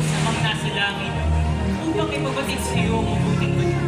Diyos na mga nasa langit upang ipabatid sa iyo ang mabuting balita.